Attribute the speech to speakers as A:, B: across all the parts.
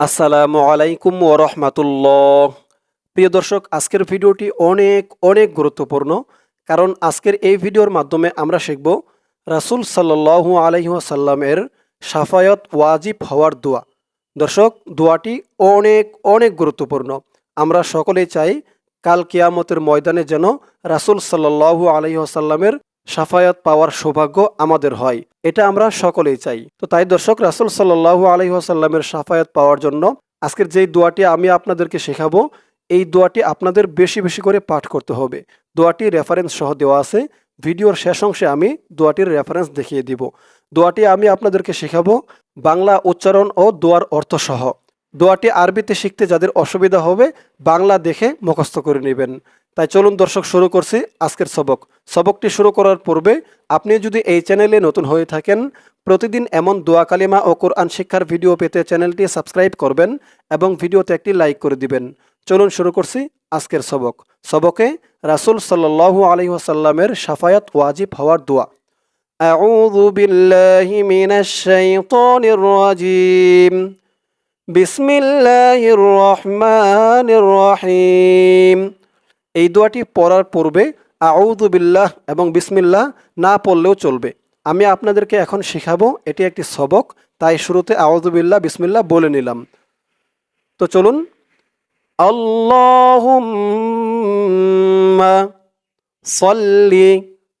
A: আসসালামু আলাইকুম ও রহমাতুল্লাহ। প্রিয় দর্শক, আজকের ভিডিওটি অনেক অনেক গুরুত্বপূর্ণ, কারণ আজকের এই ভিডিওর মাধ্যমে আমরা শিখব রাসূল সাল্লাল্লাহু আলাইহি ওয়াসাল্লামের সাফায়ত ওয়াজিব হওয়ার দোয়া। দর্শক, দোয়াটি অনেক অনেক গুরুত্বপূর্ণ। আমরা সকলেই চাই কাল কিয়ামতের ময়দানে যেন রাসূল সাল্লাল্লাহু আলাইহি ওয়াসাল্লামের সাফায়াত পাওয়ার সৌভাগ্য আমাদের হয়। এটা আমরা সকলেই চাই। তো তাই দর্শক, রাসুল সাল্লাহু আলহি আসাল্লামের সাফায়াত পাওয়ার জন্য আজকের যেই দোয়াটি আমি আপনাদেরকে শেখাবো, এই দোয়াটি আপনাদের বেশি বেশি করে পাঠ করতে হবে। দোয়াটি রেফারেন্স সহ দেওয়া আছে। ভিডিওর শেষ অংশে আমি দোয়াটির রেফারেন্স দেখিয়ে দিব। দোয়াটি আমি আপনাদেরকে শেখাবো বাংলা উচ্চারণ ও দোয়ার অর্থ সহ। দোয়াটি আরবিতে শিখতে যাদের অসুবিধা হবে, বাংলা দেখে মুখস্থ করে নেবেন। তাই চলুন দর্শক শুরু করছি আজকের সবক সবকটি শুরু করার পূর্বে আপনি যদি এই চ্যানেলে নতুন হয়ে থাকেন প্রতিদিন এমন দোয়া কালিমা ও কোরআন শিক্ষার ভিডিও পেতে চ্যানেলটি সাবস্ক্রাইব করবেন এবং ভিডিওতে একটি লাইক করে দিবেন চলুন শুরু করছি আজকের সবক সবকে রাসুল সাল্লাল্লাহু আলাইহি ওয়াসাল্লামের সাফায়াত ওয়াজিব হওয়ার দোয়া أعوذ بالله من الشيطان الرجيم بسم الله الرحمن الرحيم এই দোয়াটি পড়ার পূর্বে আউযু বিল্লাহ এবং বিসমিল্লাহ না পড়লেও চলবে। আমি আপনাদেরকে এখন শেখাবো, এটি একটি সবক, তাই শুরুতে আউযু বিল্লাহ, বিসমিল্লাহ বলে নিলাম। তো চলুন। সল্লি।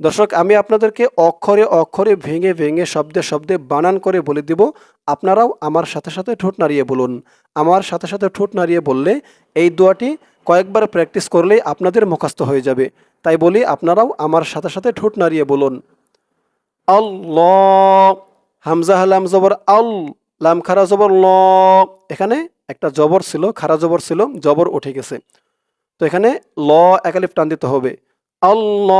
A: দর্শক, আমি আপনাদেরকে অক্ষরে অক্ষরে ভেঙে ভেঙে শব্দে শব্দে বানান করে বলে দিব। আপনারাও আমার সাথে সাথে ঠোঁট নাড়িয়ে বলুন। আমার সাথে সাথে ঠোঁট নাড়িয়ে বললে এই দোয়াটি কয়েকবার প্র্যাকটিস করলেই আপনাদের মুখস্থ হয়ে যাবে। তাই বলি আপনারাও আমার সাথে সাথে ঠোঁট নাড়িয়ে বলুন। আল্লাহ। হামজা হালাম জবর আল, লাম খারা জবর ল। এখানে একটা জবর ছিল, খারা জবর ছিল, জবর উঠে গেছে। তো এখানে ল একালিফ টান দিতে হবে। আল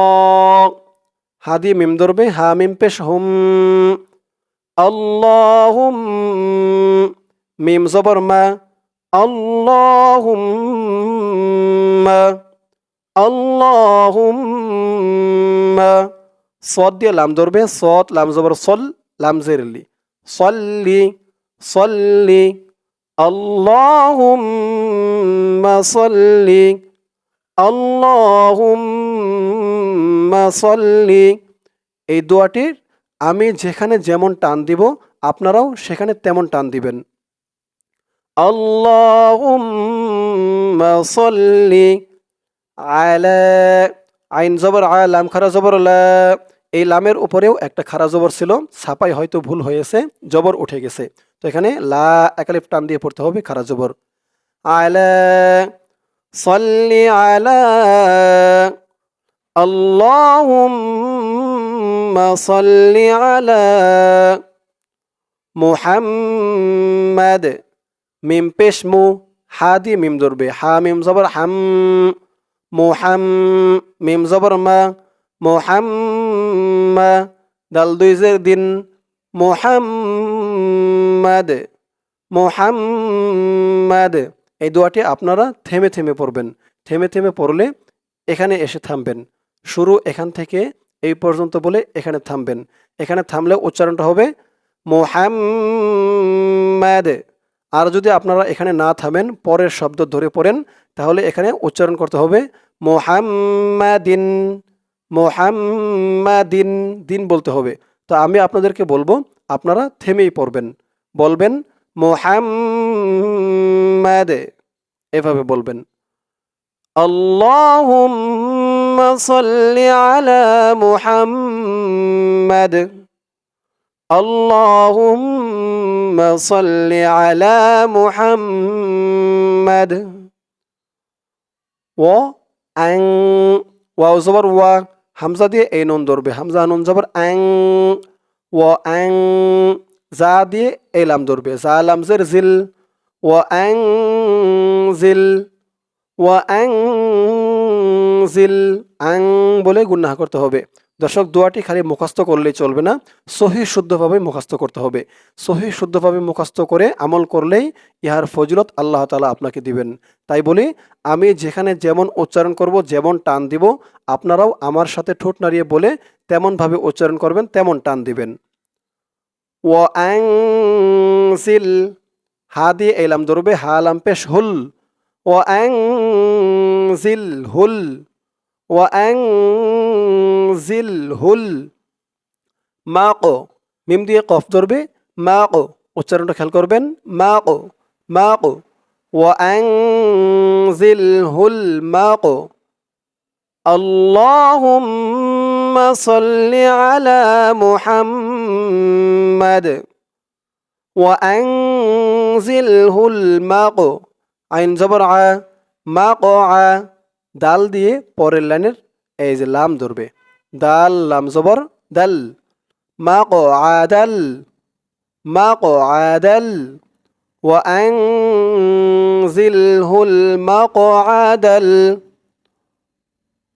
A: হা দিয়ে মিম ধরবে, হা মিম পেশ হুম। আল্লাহুম মিম জবর মা। আল্লাহুম্মা আল্লাহুম্মা সদ দিয়ে লাম ধরবে সদ লাম জবর, সল লাম জেরলি সল্লি সল্লি আল্লাহুম্মা সল্লি আল্লাহুম্মা সল্লি। এই দোয়াটির আমি যেখানে যেমন টান দিব, আপনারাও সেখানে তেমন টান দিবেন। আল্লাহুম্মা সল্লি আলা আইন জবর আ লাম খারা জবর লা এই লামের উপরেও একটা খারা জবর ছিল, ছাপাই হয়তো ভুল হয়েছে, জবর উঠে গেছে। তো এখানে লা একালিফ টান দিয়ে পড়তে হবে খারা জবর। আলা সল্লি আলা আল্লাহুম্মা সল্লি আলা মুহাম্মাদ। মিম পেশ মু। হা দিয়ে মিম ধরবে। হা, মিম, জবর, হাম, মুহাম, মিম, জবর, মা মুহাম্মা দাল দুই জের দিন, মুহাম্মাদ মুহাম্মাদ। এই দোয়াটি আপনারা থেমে থেমে পড়বেন। থেমে থেমে পড়লে এখানে এসে থামবেন। শুরু এখান থেকে এই পর্যন্ত বলে এখানে থামবেন। এখানে থামলে উচ্চারণটা হবে মোহাম্মদ। আর যদি আপনারা এখানে না থামেন, পরের শব্দ ধরে পড়েন, তাহলে এখানে উচ্চারণ করতে হবে মোহাম্মাদিন মোহাম্মাদিন, দিন বলতে হবে। তো আমি আপনাদেরকে বলব, আপনারা থেমেই পড়বেন। বলবেন মোহাম্মদ, এভাবে বলবেন। আল্লাহুম্মা সাল্লি আলা মুহাম্মাদ। আল্লাহুম্মা সাল্লি আলা মুহাম্মাদ ও আং ওয়াও জবর ওয়া হামজা দিয়ে এই নুন ধরবে হামজা নুন জবর আং ও আং জা দিয়ে এই লাম ধরবে জা লাম জের জিল ও আং জিল ও আং জিল আং বলে গুন্নাহ করতে হবে দর্শক, দোয়াটি খালি মুখস্থ করলেই চলবে না, সহি শুদ্ধভাবে মুখস্থ করতে হবে। সহি শুদ্ধভাবে মুখস্থ করে আমল করলেই ইহার ফজিলত আল্লাহ তালা আপনাকে দিবেন। তাই বলি, আমি যেখানে যেমন উচ্চারণ করব, যেমন টান দিব, আপনারাও আমার সাথে ঠোঁট নাড়িয়ে বলে তেমনভাবে উচ্চারণ করবেন, তেমন টান দিবেন। ও আংসিল, হা দিয়ে এলাম লাম ধরবে, হা লাম পেশ হুল। ও জিল হুল। ও অ্যাং জিল হুল মা কো মিম দিয়ে কফ ধরবে মা কো উচ্চারণটা খেয়াল করবেন মা কো মা কো ও অ্যাং জিল হুল মা কো اللهم صل على محمد وأنزله الماء আইন জবর আ মা ক আ দাল দিয়ে পরের লাইনের এই যে লাম ধরবে دال لام زبر دل. مقعدل مقعدل وأنزله المقعد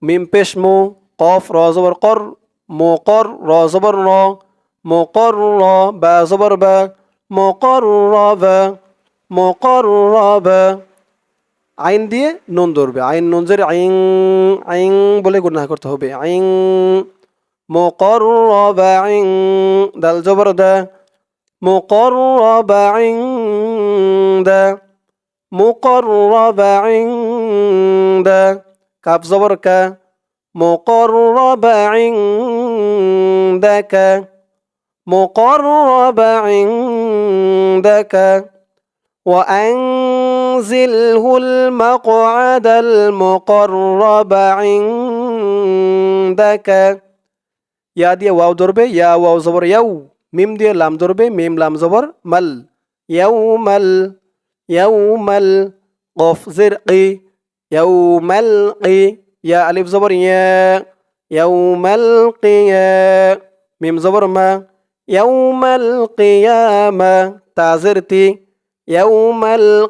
A: من بيش مو. قاف را زبر قر. مقر را زبر را. مقرر با زبر با. مقرب مقرب আইন দিয়ে নুন ধরবে আইন নুন জের আইং আইং বলে গুণা করতে হবে আইং মো কর র বা আইং দাল জবর দা মো কর র বা আইং দা মো কর র বা আইং দা কাপ জবর কা مقرب عندك مقرب عندك وأنزله المقعد المقرب عندك. يا دي واو دربي يا واو زبر يو. ميم دي لام دربي ميم لام زبر مل. يوم ال يوم ال قف زرقي. يوم القي يا ألف زبر يا. يوم القيا ميم زبر ما. يوم القيامة تعزرتي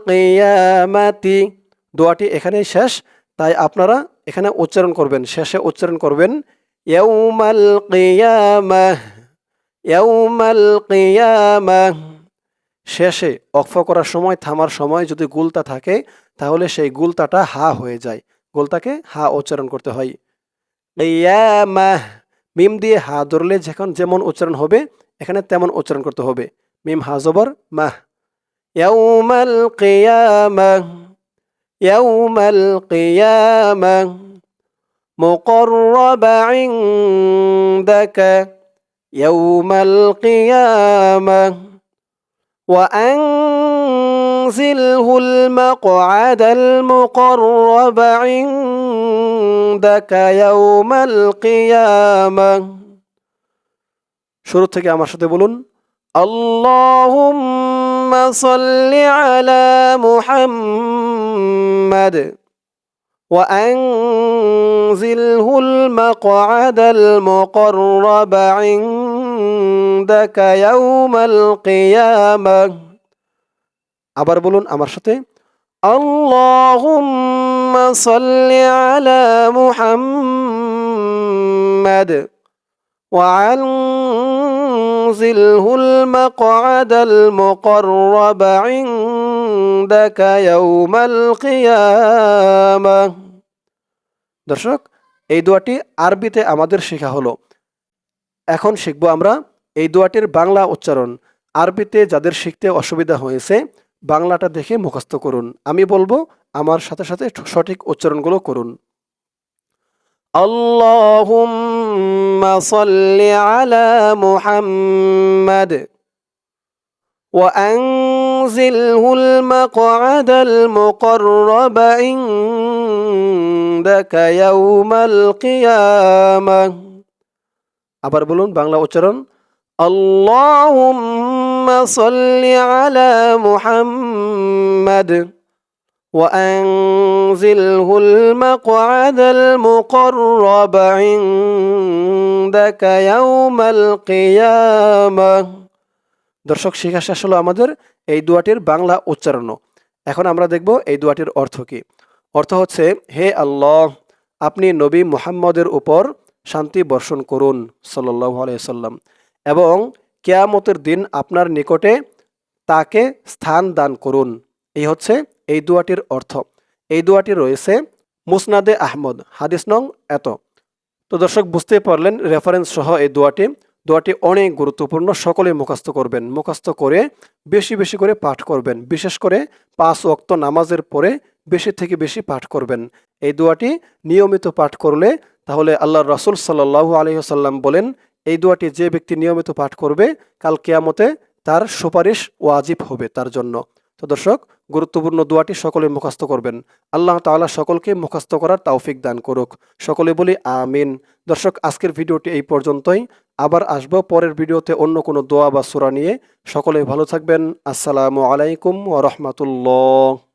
A: কিয়ামাতি। দোয়াটি এখানে শেষ, তাই আপনারা এখানে উচ্চারণ করবেন, শেষে উচ্চারণ করবেন, ইয়াউমাল কিয়ামা, ইয়াউমাল শেষে অক্ফ করার সময়, থামার সময় যদি গুলতা থাকে, তাহলে সেই গুলতাটা হা হয়ে যায়। গোলতাকে হা উচ্চারণ করতে হয়। মিম দিয়ে হা ধরলে যেমন উচ্চারণ হবে, এখানে তেমন উচ্চারণ করতে হবে। মিম, হা, জবর মাহ ইয়াউমাল কিয়ামাহ ইয়াউমাল কিয়ামাহ مقرب عندك يوم القيامة وأن وأنزله المقعد المقرب عندك يوم القيامة শুরু থেকে আমার সাথে বলুন اللهم صل على محمد وأنزله المقعد المقرب عندك يوم القيامة আবার বলুন আমার সাথে আল্লাহুম্মা সাল্লি আলা মুহাম্মাদ وعنزله المقعد المقرب عندك يوم القيامة দর্শক এই দোয়াটি আরবিতে আমাদের শেখা হলো এখন শিখবো আমরা এই দোয়াটির বাংলা উচ্চারণ আরবিতে যাদের শিখতে অসুবিধা হয়েছে বাংলাটা দেখে মুখস্থ করুন আমি বলবো আমার সাথে সাথে সঠিক উচ্চারণগুলো করুন اللهم صل على محمد وأنزله المقعد المقرب عندك يوم القيامة আবার বলুন বাংলা উচ্চারণ اللهم صل على محمد وأنزله المقعد المقرب عندك يوم القيامة দর্শক শেখা শেষ হলো আমাদের এই দোয়াটির বাংলা উচ্চারণ এখন আমরা দেখব এই দোয়াটির অর্থ কি অর্থ হচ্ছে হে আল্লাহ আপনি নবী মুহাম্মদের উপর শান্তি বর্ষণ করুন সাল্লাহ আলাইসাল্লাম এবং কেয়ামতের দিন আপনার নিকটে তাকে স্থান দান করুন এই হচ্ছে এই দুয়াটির অর্থ। এই দুয়াটি রয়েছে মুসনাদে আহমদ, হাদিস নং এত। তো দর্শক, বুঝতে পারলেন রেফারেন্স সহ এই দোয়াটি। দোয়াটি অনেক গুরুত্বপূর্ণ সকলে মুখস্থ করবেন। মুখস্থ করে বেশি বেশি করে পাঠ করবেন। বিশেষ করে পাঁচ ওয়াক্ত নামাজের পরে বেশি থেকে বেশি পাঠ করবেন। এই দোয়াটি নিয়মিত পাঠ করলে তাহলে আল্লাহ রাসুল সাল্লাহু আলহিহাসাল্লাম বলেন, এই দোয়াটি যে ব্যক্তি নিয়মিত পাঠ করবে, কাল কেয়ামতে তার সুপারিশ ওয়াজিব হবে তার জন্য। তো দর্শক, গুরুত্বপূর্ণ দোয়াটি সকলে মুখস্থ করবেন। আল্লাহ তাআলা সকলকে মুখস্থ করার তাওফিক দান করুক। সকলে বলি আমিন। দর্শক, আজকের ভিডিওটি এই পর্যন্তই। আবার আসব পরের ভিডিওতে অন্য কোনো দোয়া বা সুরা নিয়ে। সকলে ভালো থাকবেন। আসসালামু আলাইকুম ওয়া রাহমাতুল্লাহ।